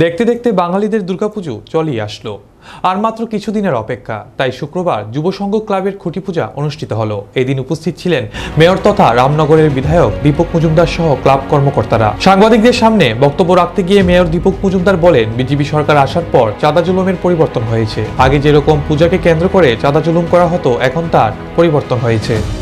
দেখতে দেখতে বাঙালিদের দুর্গাপুজো চলেই আসলো। আর মাত্র কিছুদিনের অপেক্ষা, তাই শুক্রবার যুবসংঘ ক্লাবের খুঁটি পূজা অনুষ্ঠিত হলো। এদিন উপস্থিত ছিলেন মেয়র তথা রামনগরের বিধায়ক দীপক মজুমদার সহ ক্লাব কর্মকর্তারা। সাংবাদিকদের সামনে বক্তব্য রাখতে গিয়ে মেয়র দীপক মজুমদার বলেন, বিজেপি সরকার আসার পর চাঁদা জুলুমের পরিবর্তন হয়েছে। আগে যেরকম পূজাকে কেন্দ্র করে চাঁদা জুলুম করা হতো, এখন তার পরিবর্তন হয়েছে।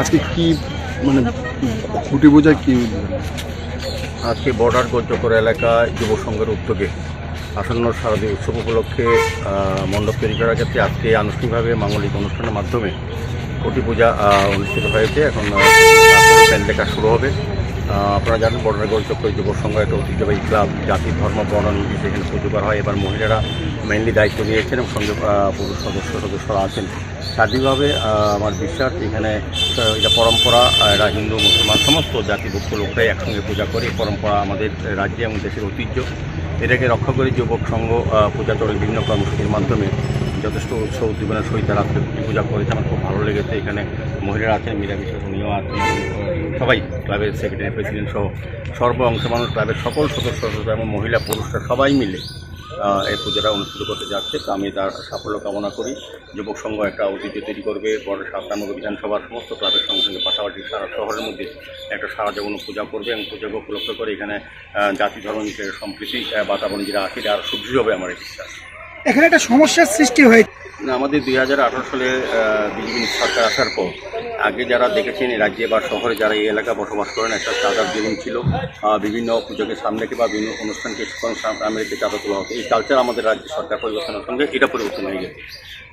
আজকে কি মানে খুঁটি বোঝায় কি? আজকে বর্ডার গজ্জকর এলাকায় যুব সংঘের উদ্যোগে আসন্ন শারদীয় উৎসব উপলক্ষে মণ্ডপ তৈরি করার ক্ষেত্রে আজকে আনুষ্ঠানিকভাবে মাঙ্গলিক অনুষ্ঠানের মাধ্যমে কোটি পূজা অনুষ্ঠিত হয়েছে। এখন প্যান্ডেকা লেখা শুরু হবে। আপনারা জানেন বর্ডার গজ্জকর যুব সংঘ একটা ঐতিহ্যবাহী ক্লাব। জাতি, ধর্ম বর্ণ নির্বিশেষে এখানে পুজো করা হয়। এবার মহিলারা মেইনলি দায়িত্ব নিয়েছেন এবং সঙ্গে পুরুষ সদস্য, সদস্যরা আছেন। স্বাধীনভাবে আমার বিশ্বাস এখানে এটা পরম্পরা, এরা হিন্দু, মুসলমান, সমস্ত জাতিভুক্ত লোকরাই একসঙ্গে পূজা করে। পরম্পরা আমাদের রাজ্যে এবং দেশের ঐতিহ্য। এটাকে রক্ষা করে যুবক সংঘ পূজা চলে বিভিন্ন কর্মসূচির মাধ্যমে। যথেষ্ট উৎসব উদ্দীপনার সহিত তারা আজকে পূজা করেছে। আমার খুব ভালো লেগেছে। এখানে মহিলারা আছেন মীরা বিশ্বাস উনিও আছেন। সবাই ক্লাবের সেক্রেটারি, প্রেসিডেন্ট সহ সর্ব অংশ মানুষ ক্লাবের সকল সদস্য সদস্য এবং মহিলা পুরুষরা সবাই মিলে এই পুজোটা অনুষ্ঠিত করতে যাচ্ছে। তো আমি তার সাফল্য কামনা করি। যুবক সংঘ একটা ঐতিহ্য তৈরি করবে। বড় সাতান্ন বিধানসভার সমস্ত ক্লাবের সঙ্গে সঙ্গে, পাশাপাশি সারা শহরের মধ্যে একটা সারা জগন পূজা করবে এবং পূজাকে উপলক্ষ করে এখানে জাতি ধর্ম সম্প্রীতি বাতাবরণ যেটা আছে, এটা আরও সুদৃঢ় হবে আমার এই বিশ্বাস। এখানে একটা সমস্যার সৃষ্টি হয়েছে আমাদের দুই হাজার আঠারো সালে বিজেপি সরকার আসার পর, আগে যারা দেখেছেন রাজ্যে বা শহরে যারা এই এলাকা বসবাস করেন, একটা চাঁদার জীবন ছিল। বিভিন্ন পুজোকে সামনে রেখে বা বিভিন্ন অনুষ্ঠানকে সামনে রেখে চাঁদা তোলা হতো। এই কালচার আমাদের রাজ্য সরকার পরিবর্তনের সঙ্গে এটা পরিবর্তন হয়ে গেছে।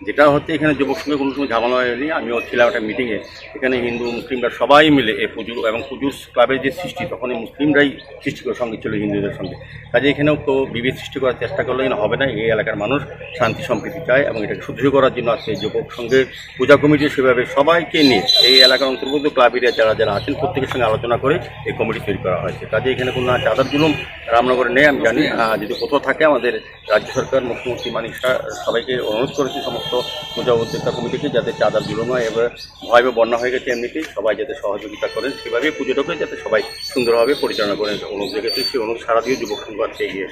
যেটা হচ্ছে এখানে যুবক সঙ্গে কোনো সময় ঝামেলা হয়নি। আমিও ছিলাম একটা মিটিংয়ে এখানে হিন্দু মুসলিমরা সবাই মিলে এই পুজো এবং পুজোর ক্লাবের যে সৃষ্টি তখন এই মুসলিমরাই সৃষ্টি করে সঙ্গে ছিল হিন্দুদের সঙ্গে। কাজে এখানেও তো বিভেদ সৃষ্টি করার চেষ্টা করলে এখানে হবে না এই এলাকার মানুষ শান্তি সম্প্রীতি চায় এবং এটাকে সুদৃঢ় করার জন্য আজকে এই যুবক সঙ্গে পূজা কমিটি সেভাবে সবাইকে নিয়ে এই এলাকার অন্তর্ভুক্ত ক্লাব এরিয়া যারা যারা আছেন প্রত্যেকের সঙ্গে আলোচনা করে এই কমিটি তৈরি করা হয়েছে। কাজে এখানে কোনো চাঁদার জুলুম রামনগরে নেই আমি জানি। যদি কোথাও থাকে আমাদের রাজ্য সরকার মুখ্যমন্ত্রী মানিক শাহ সবাইকে অনুরোধ করেছে সমস্ত পূজা উদ্যোক্তা কমিটিকে যাতে চাঁদা দুলনো এবার ভয়াবহ বন্যা হয়ে গেছে এমনিতেই, সবাই যাতে সহযোগিতা করেন, সেভাবেই পুজোটাকে যাতে সবাই সুন্দরভাবে পরিচালনা করেন অনুরোধ রেখেছে সেই অনুরোধ সারা দিয়ে যুবক সংঘ এগিয়ে।